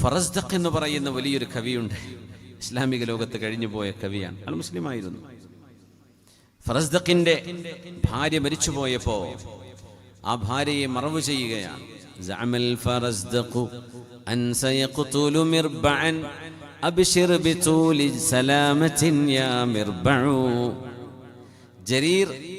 ഫറസ്ദഖ് എന്ന് പറയുന്ന വലിയൊരു കവിയുണ്ട്. ഇസ്ലാമിക ലോകത്ത് കഴിഞ്ഞുപോയ കവിയാണ്. അൽ മുസ്ലിം ആയിരുന്നു ഫറസ്ദഖിന്റെ ഭാര്യ മരിച്ചുപോയപ്പോ ആ ഭാര്യയെ മറവ് ചെയ്യുകയാണ്. ജരീർ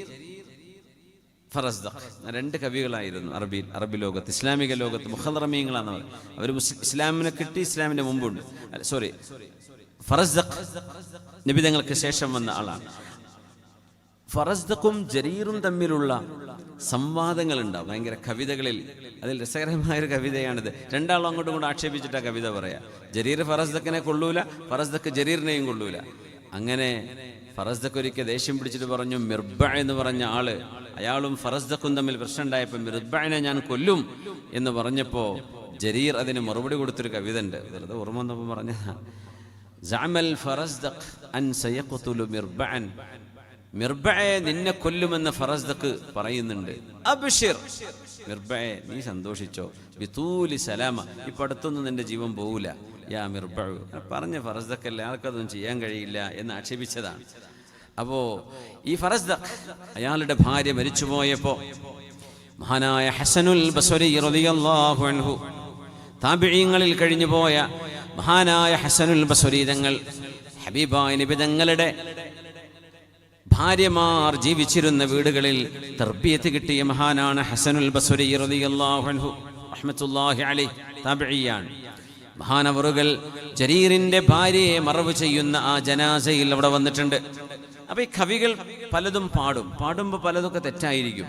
ഫറസ്ദഖ്. രണ്ട് കവികളായിരുന്നു അറബി അറബി ലോകത്ത്. ഇസ്ലാമിക ലോകത്ത് മുഖറമീങ്ങളാണ് അവർ. അവർ ഇസ്ലാമിനെ കിട്ടി ഇസ്ലാമിന്റെ മുമ്പുണ്ട്. സോറി ഫറസ്ദഖ് നിബിതങ്ങൾക്ക് ശേഷം വന്ന ആളാണ്. ഫറസ്ദഖും ജരീറും തമ്മിലുള്ള സംവാദങ്ങൾ ഉണ്ടാവും ഭയങ്കര കവിതകളിൽ. അതിൽ രസകരമായ ഒരു കവിതയാണിത്. രണ്ടാളും അങ്ങോട്ടും ഇങ്ങോട്ടും ആക്ഷേപിച്ചിട്ട് ആ കവിത പറയാ. ജരീർ ഫറസ്ദക്കിനെ കൊള്ളൂല ഫറസ്ദക്ക് ജരീറിനെയും കൊള്ളൂല. അങ്ങനെ ഫറസ്ദക്ക് ഒരിക്കൽ ദേഷ്യം പിടിച്ചിട്ട് പറഞ്ഞു മിർബ എന്ന് പറഞ്ഞ ആൾ അയാളും ഫറസ്ദക്കും തമ്മിൽ പ്രശ്നം ഉണ്ടായപ്പോൾ മിർബനെ ഞാൻ കൊല്ലും എന്ന് പറഞ്ഞപ്പോ ജരീർ അതിന് മറുപടി കൊടുത്തൊരു കവിത ഉണ്ട് വെറുതെ ഓർമ്മ വന്നപ്പോൾ പറഞ്ഞതാണ് മിർബയെ നിന്നെ കൊല്ലുമെന്ന് ഫറസ്ദക്ക് പറയുന്നുണ്ട്. അബ്ഷിർ. മിർബയെ നീ സന്തോഷിച്ചോ. വിതൂലി സലാമ. ഇപ്പൊ അടുത്തൊന്നും നിന്റെ ജീവൻ പോകൂല യാ മിർബഴു പറഞ്ഞ ഫറസ്ദക്കല്ല ആൾക്കതൊന്നും ചെയ്യാൻ കഴിയില്ല എന്ന് ആക്ഷേപിച്ചതാണ്. അപ്പോ ഈ ഫറസ്ദഖ് അയാളുടെ ഭാര്യ മരിച്ചുപോയപ്പോ മഹാനായ ഹസനുൽ ബസ്വരി അൻഹു കഴിഞ്ഞുപോയ മഹാനായ ഹസനുൽ ബസ്വരി തങ്ങൾ ഹബീബായ നബി തങ്ങളുടെ ഭാര്യമാർ ജീവിച്ചിരുന്ന വീടുകളിൽ തർബിയത്ത് കിട്ടിയ മഹാനാണ് ഹസനുൽ ബസ്വരി റളിയല്ലാഹു അൻഹു റഹ്മത്തുള്ളാഹി അലൈഹി താബിഇയാണ് മഹാനവറുകൾ ജരീറിന്റെ ഭാര്യയെ മറവ് ചെയ്യുന്ന ആ ജനാസയിൽ അവിടെ വന്നിട്ടുണ്ട്. അപ്പൊ ഈ കവികൾ പലതും പാടും. പാടുമ്പോൾ പലതൊക്കെ തെറ്റായിരിക്കും.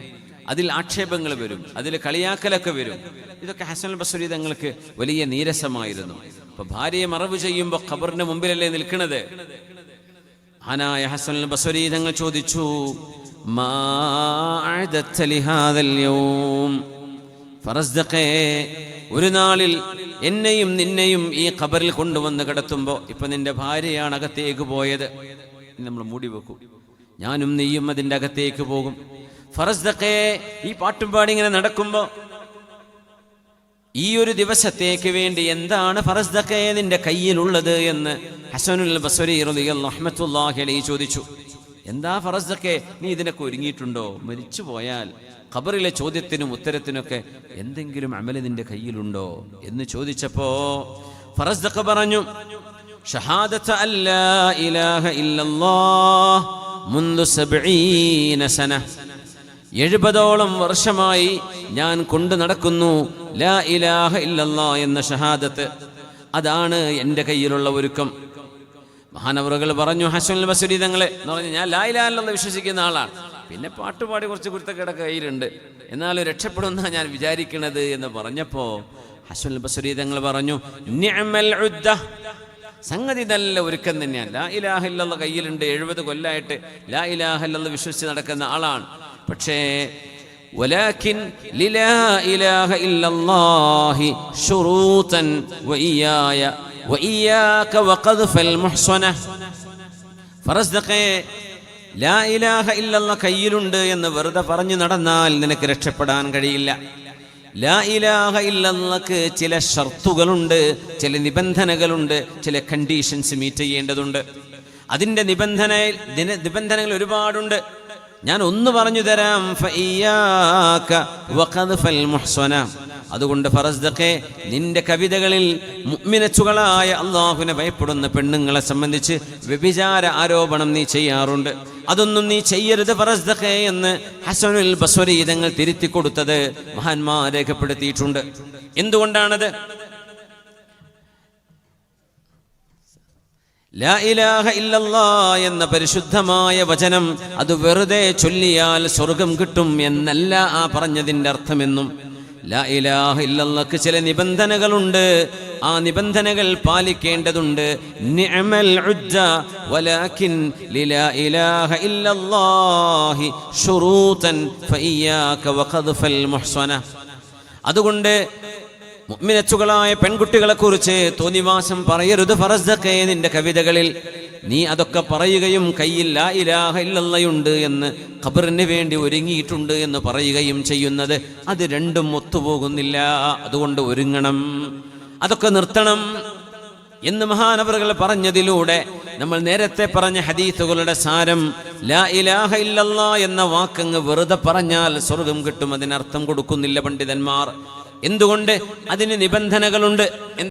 അതിൽ ആക്ഷേപങ്ങൾ വരും. അതിൽ കളിയാക്കലൊക്കെ വരും. ഇതൊക്കെ ഹസൻ ബസ്വരി തങ്ങൾക്ക് വലിയ നീരസമായിരുന്നു. അപ്പൊ ഭാര്യയെ മറവ് ചെയ്യുമ്പോൾ ഖബറിന്റെ മുമ്പിലല്ലേ നിൽക്കുന്നത് മഹാനായ ഹസൻ ബസുരി തങ്ങൾ ചോദിച്ചു ഒരു നാളിൽ എന്നെയും നിന്നെയും ഈ ഖബറിൽ കൊണ്ടുവന്ന് കിടത്തുമ്പോൾ ഇപ്പൊ നിന്റെ ഭാര്യയാണ് അകത്തേക്ക് പോയത്. നമ്മൾ മൂടി വെക്കും. ഞാനും നീയും അതിന്റെ അകത്തേക്ക് പോകും. ഫറസ്ദഖേ ഈ പാട്ടും പാടി ഇങ്ങനെ നടക്കുമ്പോ ഈ ഒരു ദിവസത്തേക്ക് വേണ്ടി എന്താണ് ഫറസ്ദഖേ നിന്റെ കയ്യിലുള്ളത് എന്ന് ഹസനുൽ ബസരി ചോദിച്ചു. എന്താ ഫറസ്ദക്കെ നീ ഇതിനൊക്കെ ഒരുങ്ങിയിട്ടുണ്ടോ? മരിച്ചു പോയാൽ ഖബറിലെ ചോദ്യത്തിനും ഉത്തരത്തിനൊക്കെ എന്തെങ്കിലും അമല നിന്റെ കയ്യിലുണ്ടോ എന്ന് ചോദിച്ചപ്പോ ഫറസ്ദക്ക പറഞ്ഞു എഴുപതോളം വർഷമായി ഞാൻ കൊണ്ടു നടക്കുന്നു ലാ ഇലാഹ ഇല്ലല്ലാ എന്ന ഷഹാദത്ത്. അതാണ് എന്റെ കയ്യിലുള്ള ഒരുക്കം. മഹാനവറുകൾ പറഞ്ഞു ഹസൻ ബസുരി തങ്ങളെ എന്ന് പറഞ്ഞു ഞാൻ ലാ ഇലാഹ ഇല്ലല്ലാഹ് വിശ്വസിക്കുന്ന ആളാണ്. പിന്നെ പാട്ടുപാടി കുറച്ച് കുരുത്തക്കേടൊക്കെ കയ്യിലുണ്ട്. എന്നാലും രക്ഷപ്പെടുന്ന ഞാൻ വിചാരിക്കണത് എന്ന് പറഞ്ഞപ്പോ ഹസൻ ബസുരി തങ്ങൾ പറഞ്ഞു സംഗതി നല്ല ഒരുക്കം തന്നെയാണ്. ലാ ഇലാഹ ഇല്ലല്ലാഹ് കയ്യിലുണ്ട് എഴുപത് കൊല്ലായിട്ട് ലാ ഇലാഹ ഇല്ലല്ലാഹ് വിശ്വസിച്ച് നടക്കുന്ന ആളാണ്. പക്ഷേ ولكن للا إله إلا الله شروطا وإياي وإياك وقذف المحصنة ഫറസ്ദഖേ ലാ ഇലാഹ ഇല്ലല്ല കയ്യിലുണ്ട് എന്ന് വെറുതെ പറഞ്ഞു നടന്നാൽ നിനക്ക് രക്ഷപ്പെടാൻ കഴിയില്ല ലാ ഇലാഹ ഇല്ലല്ലക്ക് ചില ഷർത്തുകളുണ്ട് ചില നിബന്ധനകളുണ്ട് ചില കണ്ടീഷൻസ് മീറ്റ് ചെയ്യേണ്ടതുണ്ട് അതിൻ്റെ നിബന്ധന ദിന- നിബന്ധനകൾ ഒരുപാടുണ്ട് ഞാൻ ഒന്ന് പറഞ്ഞു തരാം. അതുകൊണ്ട് ഫറസ്ദക്കെ നിന്റെ കവിതകളിൽ മുഅ്മിനച്ചുകളായ അള്ളാഹുവിനെ ഭയപ്പെടുന്ന പെണ്ണുങ്ങളെ സംബന്ധിച്ച് വ്യഭിചാര ആരോപണം നീ ചെയ്യാറുണ്ട്. അതൊന്നും നീ ചെയ്യരുത് ഫറസ്ദക്കെ എന്ന് ഹസനുൽ ബസ്വരീതങ്ങൾ തിരുത്തി കൊടുത്തത് മഹാന്മാർ രേഖപ്പെടുത്തിയിട്ടുണ്ട്. എന്തുകൊണ്ടാണത്? ലാ ഇലാഹ ഇല്ലല്ലാ എന്ന പരിശുദ്ധമായ വചനം അത് വെറുതെ ചൊല്ലിയാൽ സ്വർഗം കിട്ടും എന്നല്ല ആ പറഞ്ഞതിന്റെ അർത്ഥമെന്നും ലാ ഇലാഹ ചില നിബന്ധനകളുണ്ട്. ആ നിബന്ധനകൾ പാലിക്കേണ്ടതുണ്ട്. നിഅമൽ വലാകിൻ ലിലാ ഇലാഹ ഇല്ലല്ലാഹി വഖദ്ഫൽ മുഹ്സന. അതുകൊണ്ട് മുഅ്മിനച്ചുകളായ പെൺകുട്ടികളെ കുറിച്ച് തോന്നിവാസം പറയരുത് ഫറസ്ദക്കെ നിന്റെ കവിതകളിൽ. നീ അതൊക്കെ പറയുകയും കയ്യില്ല ഇലാഹ ഇല്ലല്ലയുണ്ട് എന്ന് ഖബറിന് വേണ്ടി ഒരുങ്ങിയിട്ടുണ്ട് എന്ന് പറയുകയും ചെയ്യുന്നത് അത് രണ്ടും ഒത്തുപോകുന്നില്ല. അതുകൊണ്ട് ഒരുങ്ങണം. അതൊക്കെ നിർത്തണം എന്ന് മഹാനവറുകൾ പറഞ്ഞതിലൂടെ നമ്മൾ നേരത്തെ പറഞ്ഞ ഹദീസുകളുടെ സാരം ലാ ഇലാഹ ഇല്ലല്ലാ എന്ന വാക്കങ്ങ് വെറുതെ പറഞ്ഞാൽ സ്വർഗം കിട്ടും അതിനർത്ഥം കൊടുക്കുന്നില്ല പണ്ഡിതന്മാർ. എന്തുകൊണ്ട് അതിന് നിബന്ധനകളുണ്ട്?